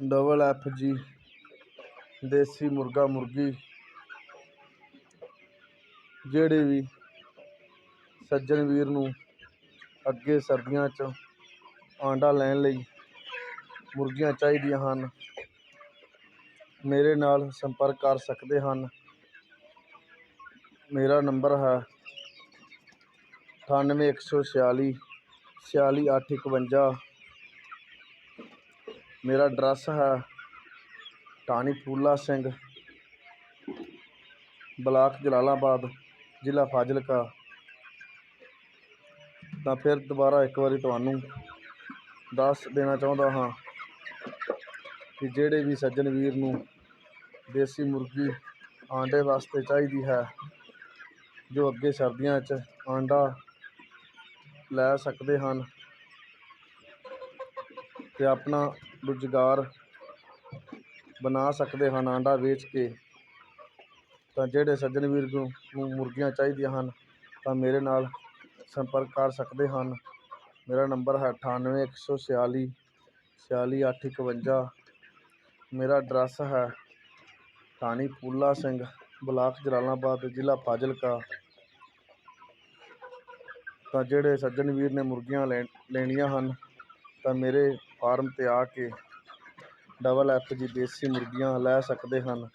Double F ਜੀ, ਦੇਸੀ ਮੁਰਗਾ ਮੁਰਗੀ, ਜਿਹੜੇ ਵੀ ਸੱਜਣ ਵੀਰ ਨੂੰ ਅੱਗੇ ਸਰਦੀਆਂ 'ਚ ਆਂਡਾ ਲੈਣ ਲਈ ਮੁਰਗੀਆਂ ਚਾਹੀਦੀਆਂ ਹਨ, ਮੇਰੇ ਨਾਲ ਸੰਪਰਕ ਕਰ ਸਕਦੇ ਹਨ। ਮੇਰਾ ਨੰਬਰ ਹੈ 9816466851 ਮੇਰਾ ਐਡਰੈਸ ਹੈ ਟਾਣੀ ਫੂਲਾ ਸਿੰਘ, ਬਲਾਕ ਜਲਾਲਾਬਾਦ, ਜ਼ਿਲ੍ਹਾ ਫਾਜ਼ਿਲਕਾ। ਤਾਂ ਫਿਰ ਦੁਬਾਰਾ ਇੱਕ ਵਾਰੀ ਤੁਹਾਨੂੰ ਦੱਸ ਦੇਣਾ ਚਾਹੁੰਦਾ ਹਾਂ ਕਿ ਜਿਹੜੇ ਵੀ ਸੱਜਣ ਵੀਰ ਨੂੰ ਦੇਸੀ ਮੁਰਗੀ ਆਂਡੇ ਵਾਸਤੇ ਚਾਹੀਦੀ ਹੈ, ਜੋ ਅੱਗੇ ਸਰਦੀਆਂ 'ਚ ਆਂਡਾ ਲੈ ਸਕਦੇ ਹਨ ਅਤੇ ਆਪਣਾ ਰੁਜ਼ਗਾਰ ਬਣਾ ਸਕਦੇ ਹਨ, ਆਂਡਾ ਵੇਚ ਕੇ। ਤਾਂ ਜਿਹੜੇ ਸੱਜਣ ਵੀਰ ਨੂੰ ਮੁਰਗੀਆਂ ਚਾਹੀਦੀਆਂ ਹਨ, ਤਾਂ ਮੇਰੇ ਨਾਲ ਸੰਪਰਕ ਕਰ ਸਕਦੇ ਹਨ। ਮੇਰਾ ਨੰਬਰ ਹੈ ਅਠਾਨਵੇਂ, ਇੱਕ ਸੌ ਛਿਆਲੀ ਛਿਆਲੀ ਅੱਠ, ਇਕਵੰਜਾ। ਮੇਰਾ ਐਡਰੈਸ ਹੈ ਟਾਹਣੀ ਫੂਲਾ ਸਿੰਘ, ਬਲਾਕ ਜਲਾਲਾਬਾਦ, ਜ਼ਿਲ੍ਹਾ ਫਾਜ਼ਿਲਕਾ। ਤਾਂ ਜਿਹੜੇ ਸੱਜਣ ਵੀਰ ਨੇ ਮੁਰਗੀਆਂ ਲੈ ਲੈਣੀਆਂ ਹਨ, ਤਾਂ ਮੇਰੇ ਫਾਰਮ 'ਤੇ ਆ ਕੇ ਡਬਲ ਐੱਫ ਜੀ ਦੇਸੀ ਮੁਰਗੀਆਂ ਲੈ ਸਕਦੇ ਹਨ।